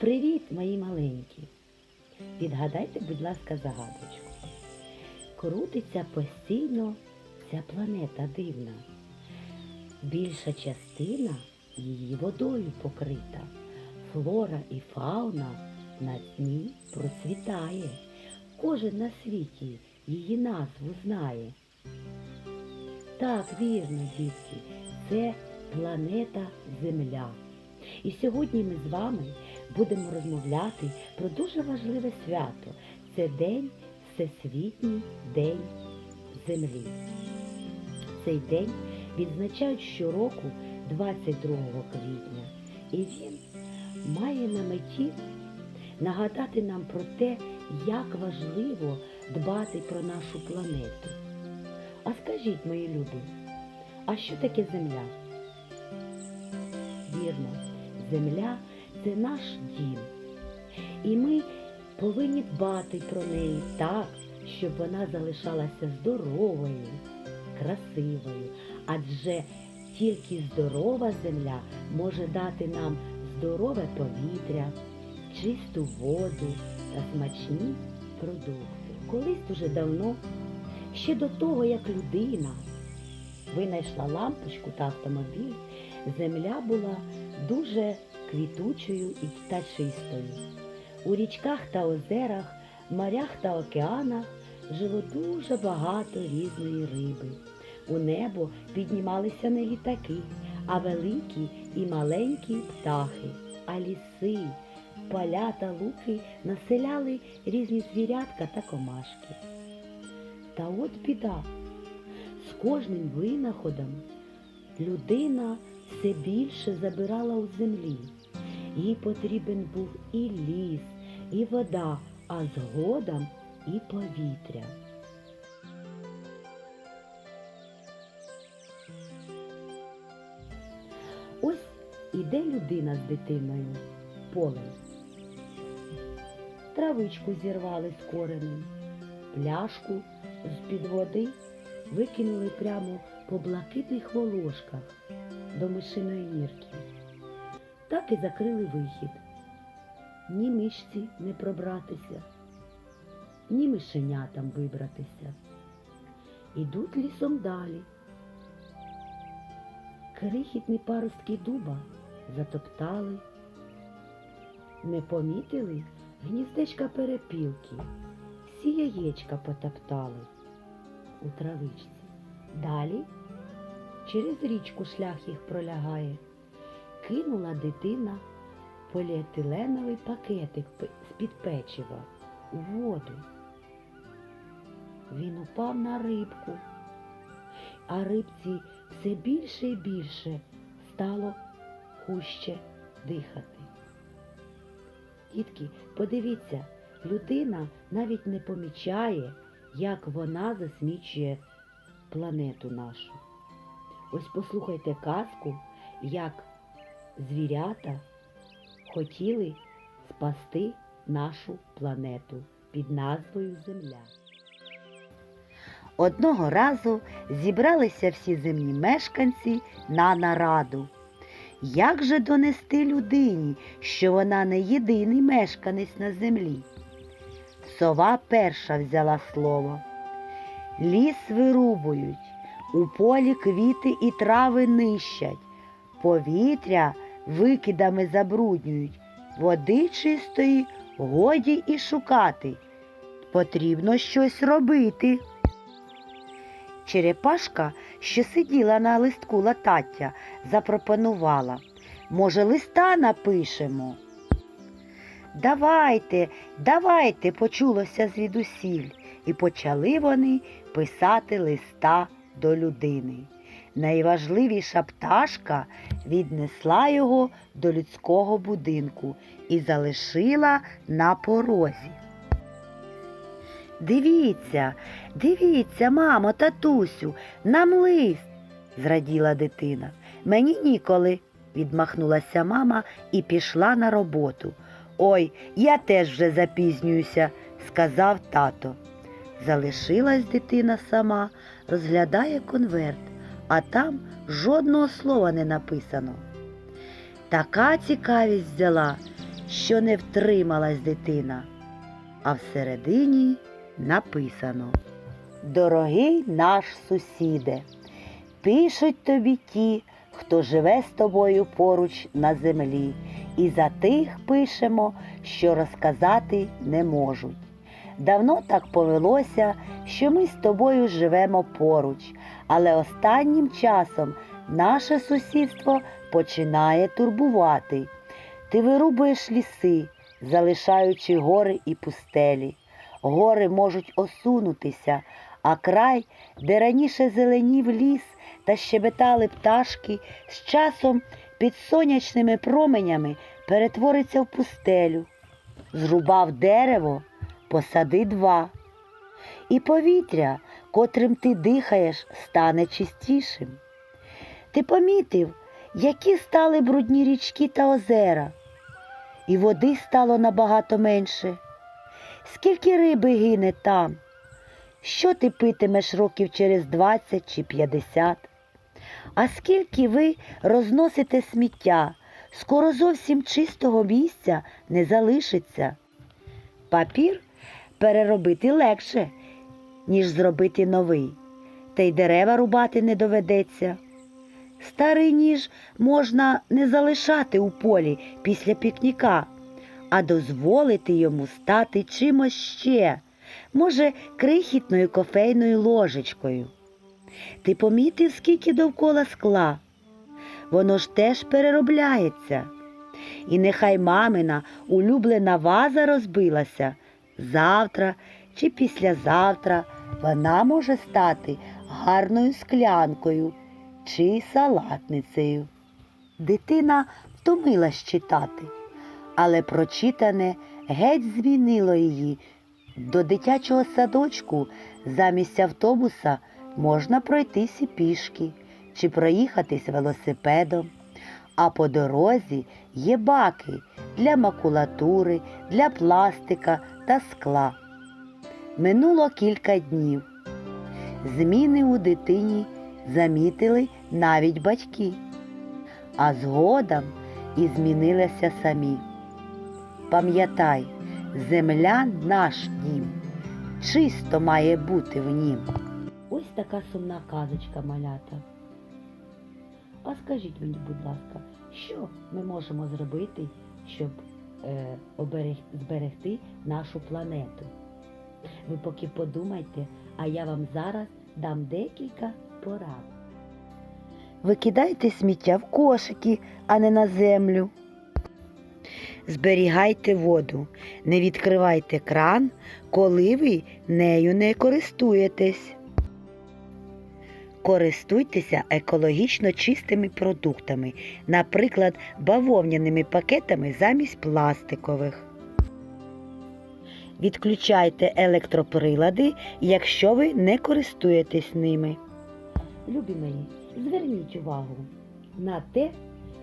Привіт, мої маленькі! Відгадайте, будь ласка, загадочку. Крутиться постійно ця планета дивна. Більша частина її водою покрита. Флора і фауна на дні процвітає. Кожен на світі її назву знає. Так, вірно, дітки, це планета Земля. І сьогодні ми з вами будемо розмовляти про дуже важливе свято. Це День Всесвітній День Землі. Цей день відзначають щороку 22 квітня. І він має на меті нагадати нам про те, як важливо дбати про нашу планету. А скажіть, мої люди, а що таке земля? Вірно, земля це наш дім. І ми повинні дбати про неї так, щоб вона залишалася здоровою, красивою. Адже тільки здорова земля може дати нам здорове повітря, чисту воду та смачні продукти. Колись дуже давно, ще до того, як людина винайшла лампочку та автомобіль, земля була дуже квітучою і та чистою. У річках та озерах, морях та океанах жило дуже багато різної риби. У небо піднімалися не літаки, а великі і маленькі птахи, а ліси, поля та луки населяли різні звірятка та комашки. Та от біда, з кожним винаходом людина все більше забирала у землі. Їй потрібен був і ліс, і вода, а згодом і повітря. Ось іде людина з дитиною полем. Травичку зірвали з коренем, пляшку з-під води викинули прямо по блакитних волошках до мишиної нірки. Так і закрили вихід. Ні мишці не пробратися, ні мишенятам вибратися. Ідуть лісом далі. Крихітні паростки дуба затоптали, не помітили гніздечка перепілки, всі яєчка потоптали у травичці. Далі через річку шлях їх пролягає. Кинула дитина поліетиленовий пакетик з-під печива у воду. Він упав на рибку, а рибці все більше і більше стало хужче дихати. Дітки, подивіться, людина навіть не помічає, як вона засмічує планету нашу. Ось послухайте казку, як звірята хотіли спасти нашу планету під назвою Земля. Одного разу зібралися всі земні мешканці на нараду. Як же донести людині, що вона не єдиний мешканець на землі? Сова перша взяла слово. Ліс вирубують, у полі квіти і трави нищать, повітря викидами забруднюють, води чистої годі і шукати. Потрібно щось робити. Черепашка, що сиділа на листку латаття, запропонувала. Може, листа напишемо? Давайте, давайте, почулося звідусіль, і почали вони писати листа до людини. Найважливіша пташка віднесла його до людського будинку і залишила на порозі. Дивіться, дивіться, мамо, татусю, нам лист, зраділа дитина. Мені ніколи, відмахнулася мама і пішла на роботу. Ой, я теж вже запізнююся, сказав тато. Залишилась дитина сама, розглядає конверт, а там жодного слова не написано. Така цікавість взяла, що не втрималась дитина, а всередині написано Дорогий наш сусіде, пишуть тобі ті, хто живе з тобою поруч на землі, і за тих пишемо, що розказати не можуть. Давно так повелося, що ми з тобою живемо поруч, але останнім часом наше сусідство починає турбувати. Ти вирубуєш ліси, залишаючи гори і пустелі. Гори можуть осунутися, а край, де раніше зеленів ліс та щебетали пташки, з часом під сонячними променями перетвориться в пустелю. Зрубав дерево, посади два. І повітря, котрим ти дихаєш, стане чистішим. Ти помітив, які стали брудні річки та озера, і води стало набагато менше. Скільки риби гине там? Що ти питимеш років через 20 чи 50? А скільки ви розносите сміття, скоро зовсім чистого місця не залишиться. Папір переробити легше, ніж зробити новий, та й дерева рубати не доведеться. Старий ніж можна не залишати у полі після пікніка, а дозволити йому стати чимось ще, може, крихітною кофейною ложечкою. Ти помітив, скільки довкола скла? Воно ж теж переробляється. І нехай мамина улюблена ваза розбилася, завтра чи післязавтра вона може стати гарною склянкою чи салатницею. Дитина втомилась читати, але прочитане геть змінило її. До дитячого садочку замість автобуса можна пройтися пішки чи проїхатись велосипедом. А по дорозі є баки для макулатури, для пластика та скла. Минуло кілька днів. Зміни у дитині замітили навіть батьки, а згодом і змінилися самі. Пам'ятай, земля наш дім, чисто має бути в нім. Ось така сумна казочка малята. А скажіть мені, будь ласка, що ми можемо зробити, щоб е, оберег, зберегти нашу планету? Ви поки подумайте, а я вам зараз дам декілька порад. Викидайте сміття в кошики, а не на землю. Зберігайте воду, не відкривайте кран, коли ви нею не користуєтесь. Користуйтеся екологічно чистими продуктами, наприклад, бавовняними пакетами замість пластикових. Відключайте електроприлади, якщо ви не користуєтесь ними. Любі мої, зверніть увагу на те,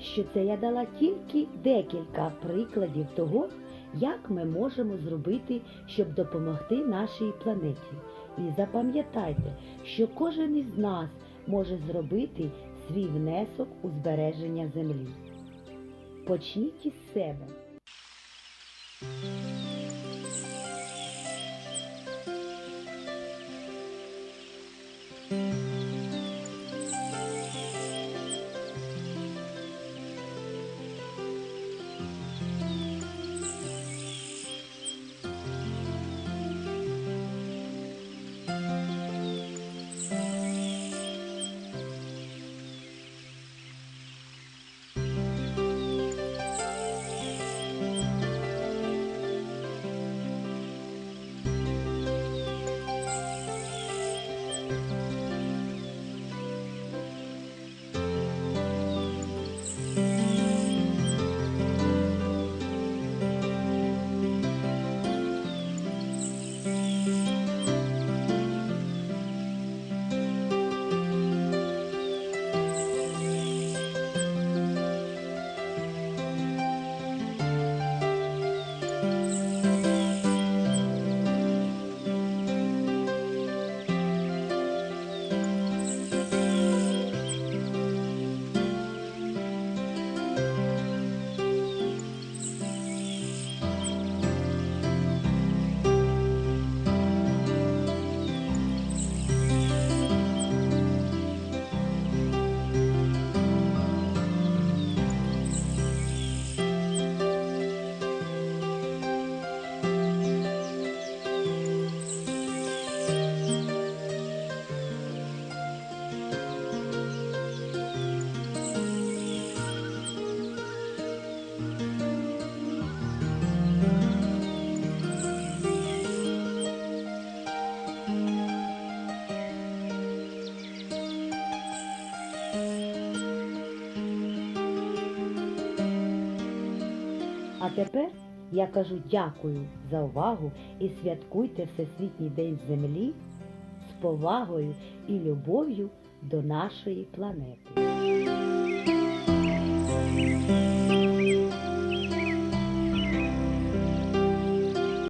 що це я дала тільки декілька прикладів того, як ми можемо зробити, щоб допомогти нашій планеті. І запам'ятайте, що кожен із нас може зробити свій внесок у збереження землі. Почніть із себе. А тепер я кажу дякую за увагу і святкуйте Всесвітній день Землі з повагою і любов'ю до нашої планети.